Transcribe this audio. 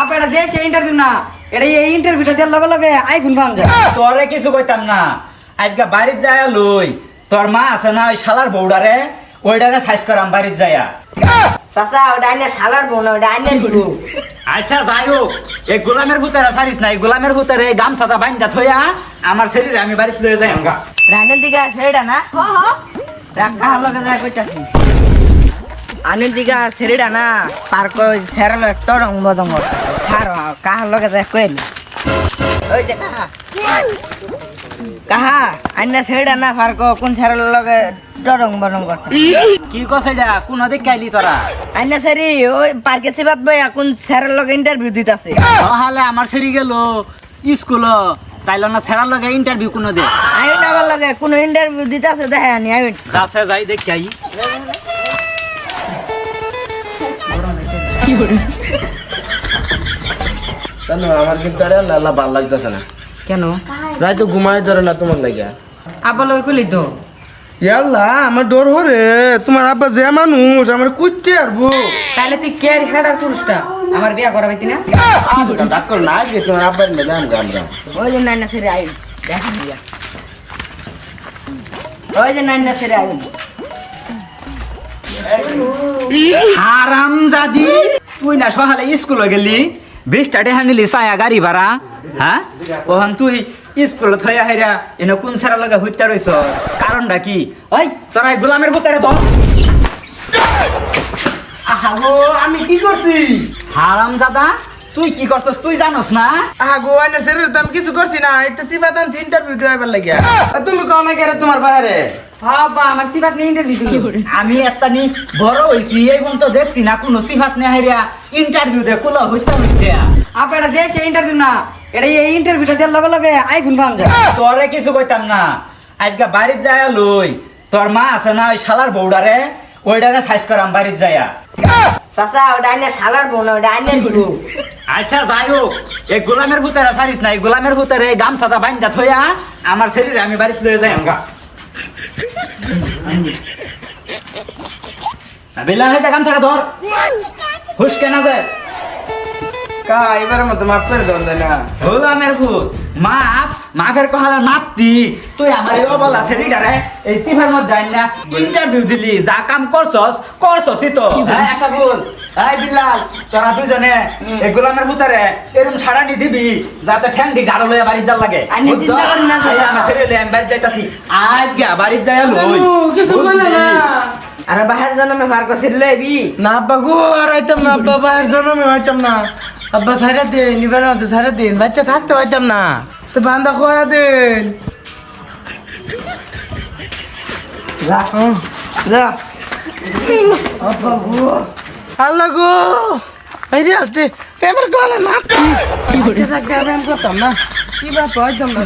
Up এটা সে interview না। এটা এই ইন্টারভিউটা দেওয়ার লগে লগে আইফোন পাওয়া যায়। তোরে কিছু কইতাম না। আজকে বাড়িতে যায় লই। তোর মা আছে না ওই শালার বউডারে? ওইটারে সাইজ করাম যায়া। চাচা ওটা আইনে শালার বোন না, ওটা আইনে গুরু। আচ্ছা যাই হোক। এই গোলামের ভূতেরা সারিস না এই গোলামের ভূতের গামছাটা বাইন্দা থইয়া আমার শরীরে আমি বাড়িতে লয়ে যাই আমগা। রানের দিকে আছে এটা না? রাখ কাহার লগে যা কইতাছি। আনের দিকে ছেড়েটা না পার্ক ছেড়াল একটা রং বদং খার কাহার লগে যা কইল ওই যে কাহা। কাহা আইনা ছেড়েটা না পার্ক কোন ছেড়াল লগে ডরং বদং করতে কি কস এটা কোন দিক কাইলি তোরা আইনা সেরি ওই পার্কে সেবাত বই কোন ছেড়াল লগে ইন্টারভিউ দিতাছে তাহলে আমার সেরি গেল স্কুল তাইল না সেরার লগে ইন্টারভিউ কোনো দে। আইন লগে কোন ইন্টারভিউ দিতাছে দেখে আনি আইন যাচ্ছে যাই দেখি আই কেন আমার কিন্তু আরে আল্লাহ ভালো লাগতেছে না। কেন? রাই তো ঘুমাই ধরে না তোমার লাগে আব্বা লগে কইলি তো। ইয়াল্লা আমার ডর হরে তোমার আব্বা যে মানুষ আমার কুইতে আরবো তাহলে তুই কে হেডার পুরুষটা আমার বিয়া করা হইতি না? ডাক্তার না যে তোমার আব্বার মেলে আমরা আমরা। ওই যে নাইনা সেরে আইন দেখা দিয়া। ওই যে নাইনা সেরে আইন। হারাম জাদি তুই না সকালে স্কুল গেলি? বিশটা টাকা নিলি ছায়া গাড়ি ভাড়া হ্যাঁ ওখান তুই স্কুল থইয়া হেরা এনে কোন সারা লগে হইতে রইছ? কারণটা কি? ওই, তোরা গোলামের ভূতারে তো আহাগো আমি কি করছি? হারাম জাদা তুই কি করছস? তুই জানোস না? আহাগো আইনার শরীরে তো আমি কিছু করছি না। একটু সিবাদান ইন্টারভিউ দেওয়ার লাগিয়া। তুমি কও না কেরে তোমার বাইরে আমার আমি একটা নি বড় হইছি এই দেখছি না কোনো সিফাত ইন্টারভিউ দে কুলা হইতে হইতে। আপ এটা যে সে ইন্টারভিউ না এটা এই ইন্টারভিউটা দেওয়ার লগে লগে আইফোন পাওয়া যায়। তোরে কিছু কইতাম না। আজকে বাড়িতে যায় লই তোর মা আছে না ওই শালার বউডারে ওইটারে সাইজ করাম বাড়িতে যায়া। চাচা ওটা আইনে শালার বোন না, ওটা আইনে গুরু। আচ্ছা যাই হোক এই গোলামের ভূতেরা সারিস না এই গোলামের ভূতের এই গামছাটা বাইন্দা থইয়া আমার শরীরে আমি বাড়িতে লয়ে যাই আমগা বেলা হাইতে গামছাটা ধর হুশ কেন যায় কা এবার মতো মাফ করে দাও না? গোলামের ভূত। মাপ মাফের কহালে মাপতি তুই আমার এই অবলা শরীরটারে এই সিফার মধ্যে আইন না ইন্টারভিউ দিলি যা কাম করছস করছসই তো। হ্যাঁ আশা বল এই বিলাল তোরা দুজনে এই গোলামের ভূতারে এরকম সারানি দিবি যাতে ঠ্যাংটি গাড়ো লইয়া বাড়ি যার লাগে। আমি চিন্তা করি না যে এই আমার শরীরে আমি বাড়ি যাইতাছি। আজ গা বাড়ি যাই লই কিছু কইলে না। আর বাহার জন্মে লইবি না আব্বা গো আর আইতাম না জন্মে হইতাম না। আব্বা সারা দিন নিবার মতো সারা দিন। বাচ্চা থাকতে পাইতাম না। তো বান্দা খোয়া দিন? আল্লাহ গো। এই রে আছে প্রেমের কলে না কি থাকতে আমি করতাম না। কি বাপ পাইতাম না